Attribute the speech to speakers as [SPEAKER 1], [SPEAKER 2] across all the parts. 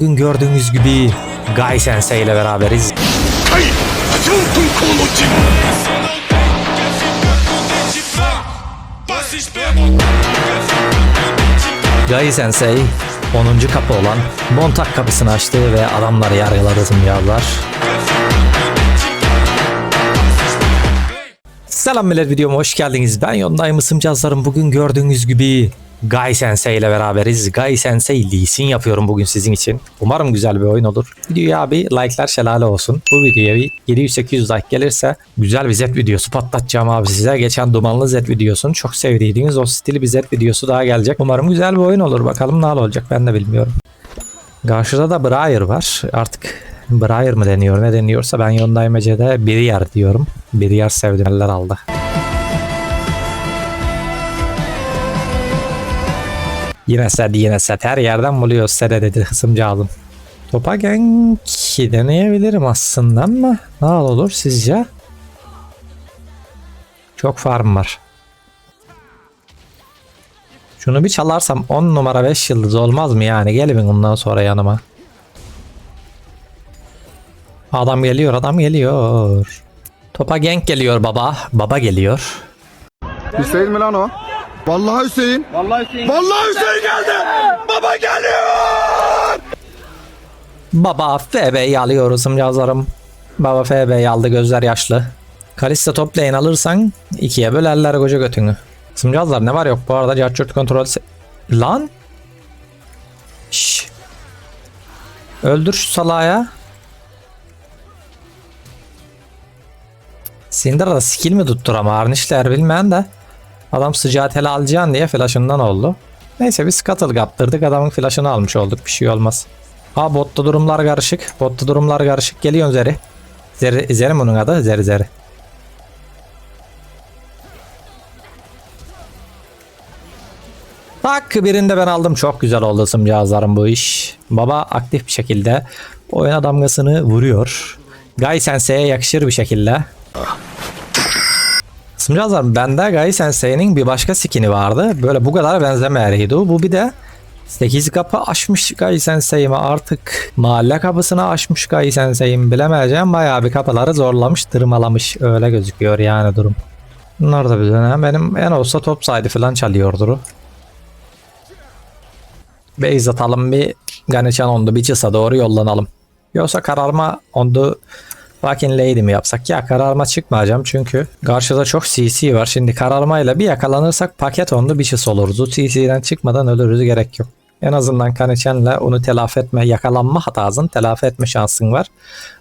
[SPEAKER 1] Bugün gördüğünüz gibi Gai Sensei ile beraberiz. Gai Sensei 10. kapı olan Montak kapısını açtı ve adamları yargıladı zımyalar. Selam millet videoma hoş geldiniz. Ben Yonday Mısımcazlarım. Bugün gördüğünüz gibi Gai Sensei ile beraberiz. Gai Sensei Lee yapıyorum bugün sizin için. Umarım güzel bir oyun olur. Videoya abi like'lar şelale olsun. Bu videoya bir 700-800 like gelirse güzel bir Z videosu patlatacağım abi size. Geçen dumanlı Z videosunu çok sevdiydiniz. O stili bir Z videosu daha gelecek. Umarım güzel bir oyun olur. Bakalım ne olacak ben de bilmiyorum. Karşıda da Briar var. Artık Briar mı deniyor ne deniyorsa ben Hyundai Ece'de Briar diyorum. Briar sevdirenler aldı. Yine set yine set her yerden buluyor sede dedi hısımcı aldım. Topa gank deneyebilirim aslında ama ne olur sizce? Çok farm var. Şunu bir çalarsam 10 numara 5 yıldız olmaz mı yani? Gelin bundan sonra yanıma. Adam geliyor, adam geliyor. Topa gank geliyor baba. Baba geliyor.
[SPEAKER 2] Hüseyin mi lan o? Vallahi Hüseyin.
[SPEAKER 3] Vallahi Hüseyin
[SPEAKER 2] Vallahi Hüseyin geldi. Baba geliyor.
[SPEAKER 1] Baba FB'yi alıyoruz yazarım. Baba FB'yi aldı gözler yaşlı. Kalista top lane alırsan ikiye bölerler koca götünü. Sımcazlar ne var yok bu arada carçurt kontrol Lan Şş. Öldür şu salağı ya. Syndra'da skill mi tuttur ama Arnişler bilmeyen de adam sıcağı tele alacaksın diye flash'ından oldu. Neyse biz scuttle kaptırdık adamın flash'ını almış olduk bir şey olmaz. Ha botta durumlar karışık. Botta durumlar karışık. Geliyor Zeri. Zeri, Zeri mi onun adı? Zeri Zeri. Tak birinde ben aldım. Çok güzel oldu ısım cihazlarım bu iş. Baba aktif bir şekilde oyuna damgasını vuruyor. Gai Sensei'ye yakışır bir şekilde. Sımcazlar bende Gai Sensei'nin bir başka skini vardı. Böyle bu kadar benzemeyeriydi. Bu bir de 8 kapı aşmış Gai Sensei'mi artık mahalle kapısını aşmış Gai Sensei'mi bilemeyeceğim. Bayağı bir kapıları zorlamış, tırmalamış. Öyle gözüküyor yani durum. Bunlar da bir dönem benim en olsa top saydı falan çalıyordur. Base atalım bir Ganeshan ondu bir çısa doğru yollanalım. Yoksa kararma ondu Fucking Lady mi yapsak? Ya kararma çıkmayacağım çünkü karşıda çok CC var. Şimdi kararmayla bir yakalanırsak paket onlu bir şey oluruz. CC'den çıkmadan ölürüz gerek yok. En azından Kanechen'le onu telafi etme, yakalanma hatasını telafi etme şansın var.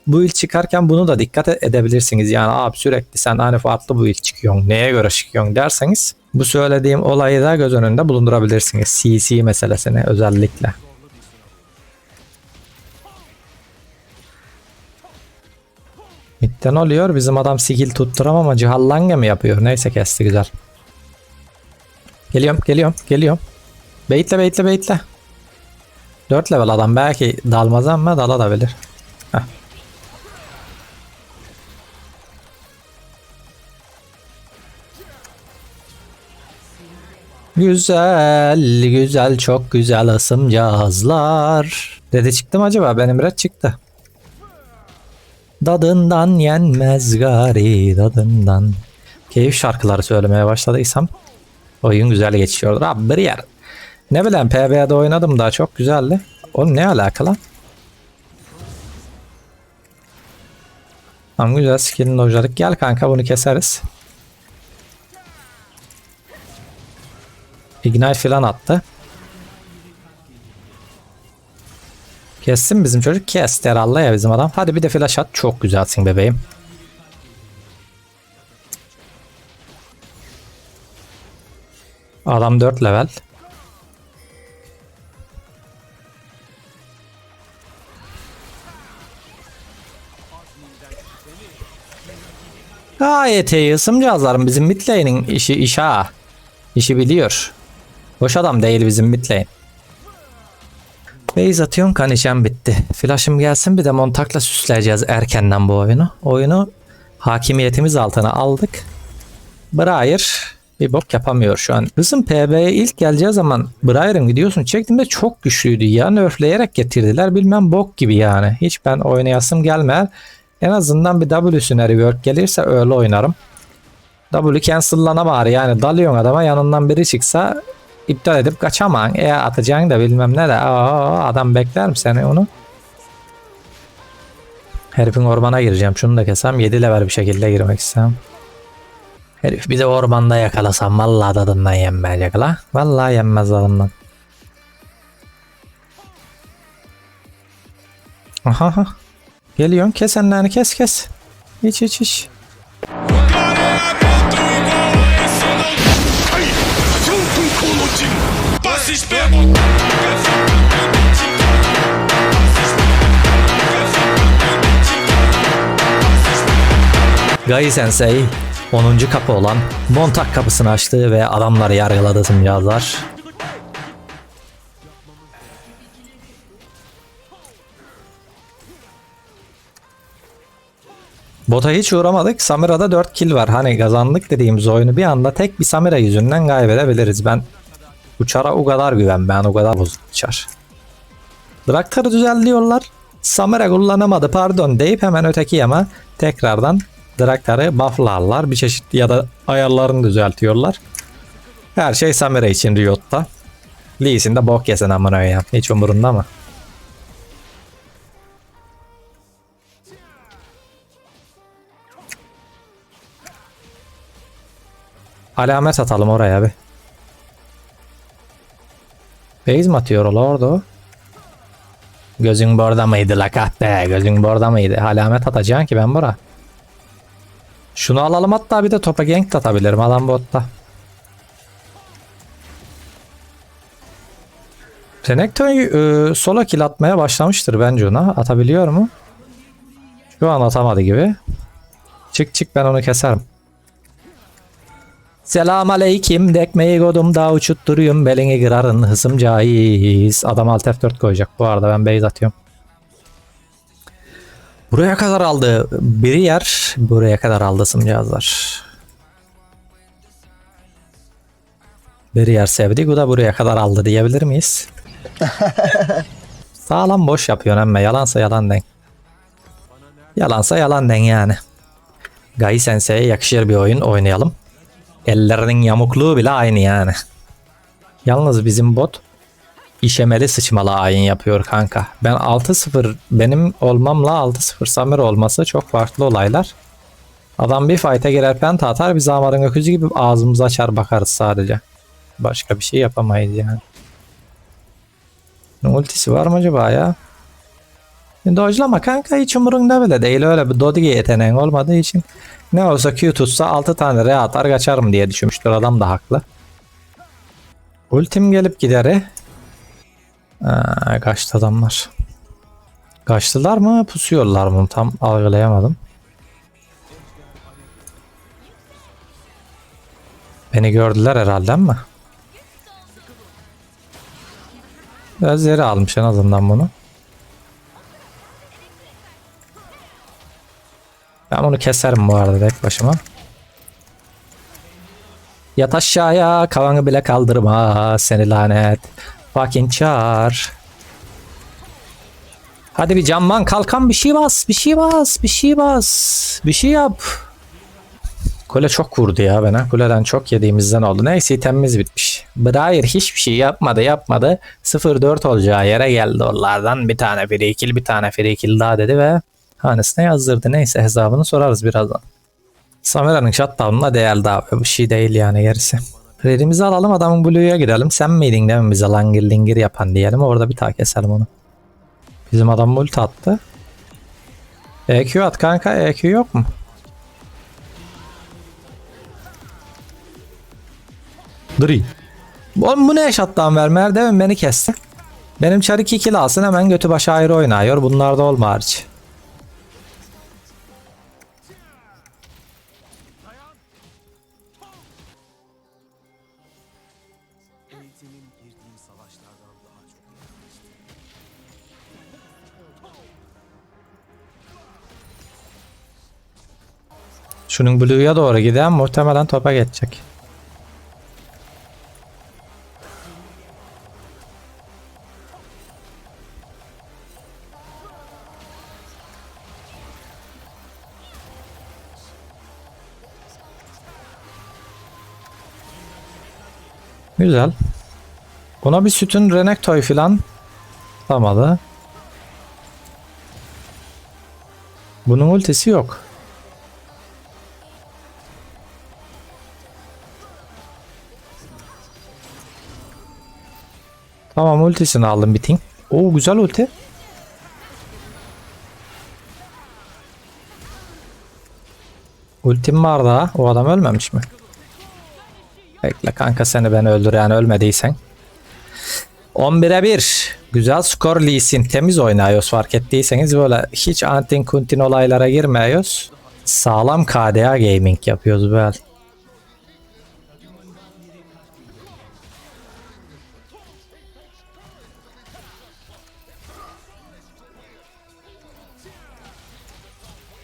[SPEAKER 1] Bu il çıkarken bunu da dikkat edebilirsiniz. Yani abi sürekli sen hani farklı bu il çıkıyorsun, neye göre çıkıyorsun derseniz bu söylediğim olayı da göz önünde bulundurabilirsiniz. CC meselesini özellikle. Midden oluyor. Bizim adam skill tutturamamacı hallange mi yapıyor? Neyse kesti güzel. Geliyorum, geliyorum, geliyorum. Baitle, baitle, baitle. 4 level adam belki dalmaz ama dalabilir. Heh. Güzel, güzel, çok güzel ısım cihazlar. Dede çıktı mı acaba? Benim red çıktı. Dadından yenmez gari dadından. Keyif şarkıları söylemeye başladıysam oyun güzel geçiyordur. Abi bir yer. Ne bileyim PB'de oynadım daha çok güzeldi. Oğlum ne alakalı? Tamam güzel skill'in hocalık. Gel kanka bunu keseriz. Ignite falan attı. Kessin bizim çocuk. Kes herhalde ya bizim adam. Hadi bir de flash at. Çok güzelsin bebeğim. Adam 4 level. Gayet iyi ısımcağızlarım. Bizim mid lane'in işi iş ha. İşi biliyor. Boş adam değil bizim mid lane. Base atıyorum kanişem bitti. Flash'ım gelsin bir de montakla süsleyeceğiz erkenden bu oyunu. Oyunu hakimiyetimiz altına aldık. Briar bir bok yapamıyor şu an. Kızım PB'ye ilk geleceği zaman Briar'ın videosunu çektiğimde çok güçlüydü ya. Nerfleyerek getirdiler. Bilmem bok gibi yani. Hiç ben oynayasım gelmeyer. En azından bir W'süne rework gelirse öyle oynarım. W cancel'lana bari yani dalıyorsun adama yanından biri çıksa iptal edip kaçaman. E atacaksın da bilmem ne de Aa, adam bekler mi seni onu? Herifin ormana gireceğim. Şunu da kesem 7 level bir şekilde girmek istem. Herif bir de ormanda yakalasam vallahi tadından yenmeyecek la. Vallahi yenmez tadından. Aha. Geliyorsun kesenlerini kes kes. Hiç hiç hiç. Gai Sensei 10. kapı olan Montak kapısını açtı ve adamları yargıladı simyazlar. Bota hiç uğramadık. Samira'da 4 kill var. Hani kazandık dediğimiz oyunu bir anda tek bir Samira yüzünden kaybedebiliriz. Ben uçara o kadar güven. Ben o kadar bozuk uçar. Draktar'ı düzenliyorlar. Samira kullanamadı pardon deyip hemen öteki yama tekrardan Draktar'ı bufflarlar. Bir çeşit ya da ayarlarını düzeltiyorlar. Her şey Samira için Riot'ta. Lee Sin de bok yesen amına ya. Hiç umurunda mı? Alamet atalım oraya bir. Base mi atıyor orada? Gözün borda mıydı la kahpe? Gözün borda mıydı? Alamet atacaksın ki ben bura. Şunu alalım hatta bir de topa gank de atabilirim adam botta. Renekton e, solo kill atmaya başlamıştır bence ona. Atabiliyor mu? Şu an atamadı gibi. Çık çık ben onu keserim. Selam aleyküm dekmeyi godum da uçutturuyorum belini kırarın hısım caiz. Adam alt F4 koyacak bu arada ben base atıyorum. Buraya kadar aldı. Biri yer buraya kadar aldı sımcağızlar. Biri yer sevdi bu da buraya kadar aldı diyebilir miyiz? Sağlam boş yapıyorsun emme yalansa yalan den. Yalansa yalan den yani. Gai Sensei'ye yakışır bir oyun oynayalım. Ellerinin yamukluğu bile aynı yani. Yalnız bizim bot işemeli sıçmalı ayin yapıyor kanka. Ben 6-0 benim olmamla 6-0 Samir olması çok farklı olaylar. Adam bir fight'e girer penta atar biz amarın öküzü gibi ağzımızı açar bakarız sadece. Başka bir şey yapamayız yani. Ne ultisi var mı acaba ya? Dodge'lama kanka hiç umurunda bile değil öyle bir Dodge yeteneğin olmadığı için ne olsa Q tutsa 6 tane R atar kaçarım diye düşünmüştür adam da haklı. Ultim gelip gideri. Aa, kaçtı adamlar. Kaçtılar mı pusuyorlar mı tam algılayamadım. Beni gördüler herhalde ama. Biraz yeri almış en azından bunu. Ben onu keserim bu arada tek başıma. Yat aşağıya kavanı bile kaldırma seni lanet. Fucking çağır. Hadi bir camdan kalkan bir şey bas, bir şey bas, bir şey bas, bir şey yap. Kule çok vurdu ya bana. Kuleden çok yediğimizden oldu. Neyse itemimiz bitmiş. Briar hiçbir şey yapmadı yapmadı. 0-4 olacağı yere geldi onlardan. Bir tane free kill bir tane free kill daha dedi ve hanesine yazdırdı. Neyse hesabını sorarız birazdan. Samira'nın shutdown'una değerli abi. Bu şey değil yani gerisi. Redimizi alalım adamın Blue'ya girelim. Sen miydin değil mi bize langir lingir yapan diyelim. Orada bir daha keselim onu. Bizim adam ulti attı. EQ at kanka. EQ yok mu? Dri. Oğlum bu ne shutdown vermer değil mi? Beni kesti. Benim çar 2 kill alsın hemen götü başı ayrı oynuyor. Bunlarda olma hariç. senin girdiğin savaşlardan daha çok yaklaştı. Şunun Blue'ya doğru giden muhtemelen topa geçecek. Güzel. Buna bir sütün Renektoy filan tutamadı. Bunun ultisi yok. Tamam ultisini aldım bitin. Oo güzel ulti. Ultim var daha. O adam ölmemiş mi? Bekle kanka seni ben öldür yani ölmediysen. 11'e 1. Güzel skor Lee. Temiz oynuyoruz fark ettiyseniz böyle hiç antin kuntin olaylara girmiyoruz. Sağlam KDA gaming yapıyoruz böyle.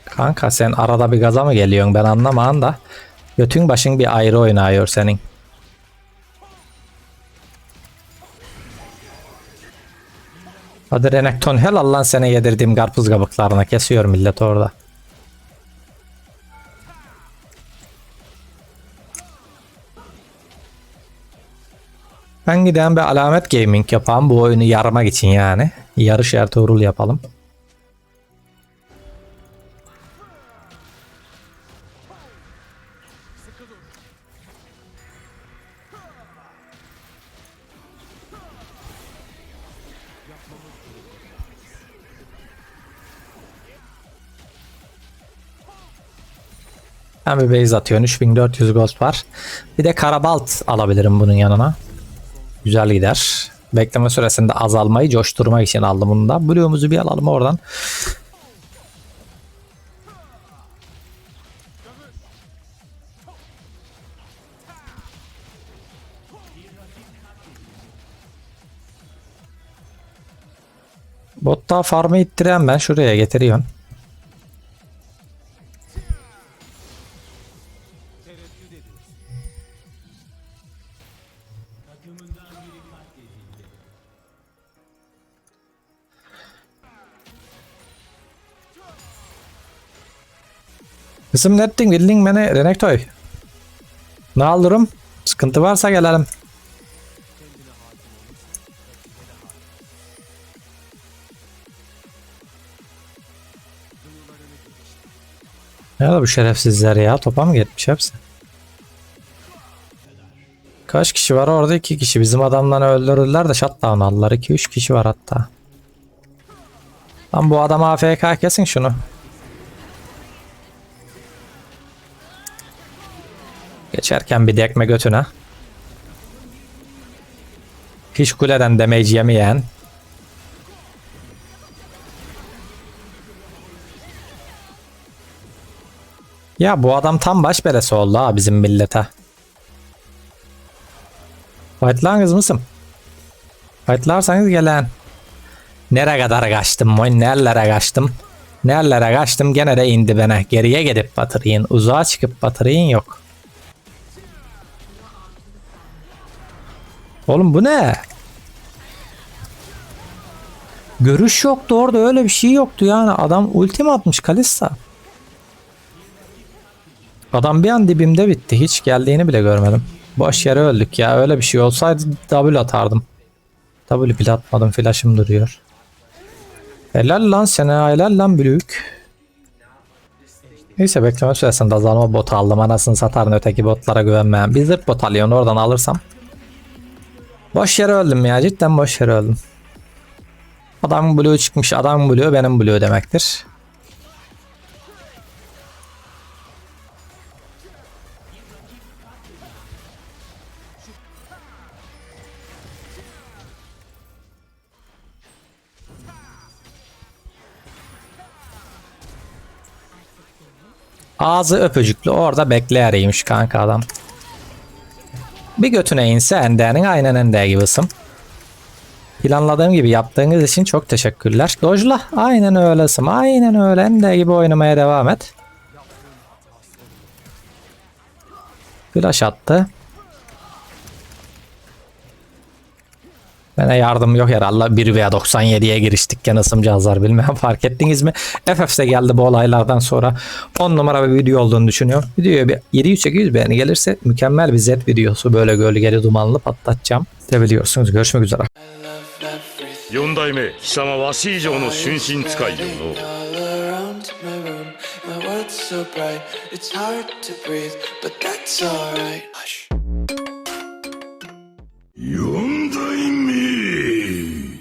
[SPEAKER 1] Kanka sen arada bir gaza mı geliyorsun ben anlamaan da. Götün başın bir ayrı oynuyor senin. Hadi Renekton helal lan sene yedirdiğim karpuz kabuklarına kesiyor millet orada. Ben giden bir alamet gaming yapalım bu oyunu yarmak için yani. Yarış Ertuğrul yapalım. Ben bir base atıyorum. 3400 gold var. Bir de karabalt alabilirim bunun yanına. Güzel gider. Bekleme süresinde azalmayı coşturmak için aldım bunu da. Blue'umuzu bir alalım oradan. Botta farmı ittiren ben şuraya getiriyorum. Kızım ne ettin bildin beni Renektoy. Ne alırım? Sıkıntı varsa gelelim. Ne da bu şerefsizler ya? Topa mı gitmiş hepsi? Kaç kişi var orada? iki kişi. Bizim adamları öldürdüler de shutdown aldılar. 2-3 kişi var hatta. Lan bu adam AFK kesin şunu. Geçerken bir dekme götüne. Hiç kuleden damage yemeyen. Ya bu adam tam baş belası oldu ha bizim millete. Fightlanız mısın? Fightlarsanız gelen. Nere kadar kaçtım nerelere kaçtım. Nerelere kaçtım gene de indi bana. Geriye gidip batırayın. Uzağa çıkıp batırayın yok. Oğlum bu ne? Görüş yoktu orada öyle bir şey yoktu yani. Adam ultim atmış Kalista. Adam bir an dibimde bitti. Hiç geldiğini bile görmedim. Boş yere öldük ya. Öyle bir şey olsaydı W atardım. W bile atmadım. Flash'ım duruyor. Helal lan sana helal lan büyük. Neyse bekleme süresinde azalma botu aldım. Anasını satarın öteki botlara güvenmeyen. Bir zırt bot alıyorsun oradan alırsam. Boş yere öldüm ya cidden boş yere öldüm. Adam blue çıkmış adam blue benim blue demektir. Ağzı öpücüklü orada bekleyeriymiş kanka adam. Bir götüne inse endenin aynen ende gibisin. Planladığım gibi yaptığınız için çok teşekkürler. Dojla aynen öylesin. Aynen öyle ende gibi oynamaya devam et. Flash attı. Bana yardım yok herhalde. 1 veya 97'ye giriştik. Gene ısımcağızlar bilmem fark ettiniz mi? FFS de geldi bu olaylardan sonra. 10 numara bir video olduğunu düşünüyorum. Videoya bir 700-800 beğeni gelirse mükemmel bir Z videosu. Böyle gölgeli dumanlı patlatacağım. De görüşmek üzere.
[SPEAKER 3] 4代目貴様わし以上の春心使いよの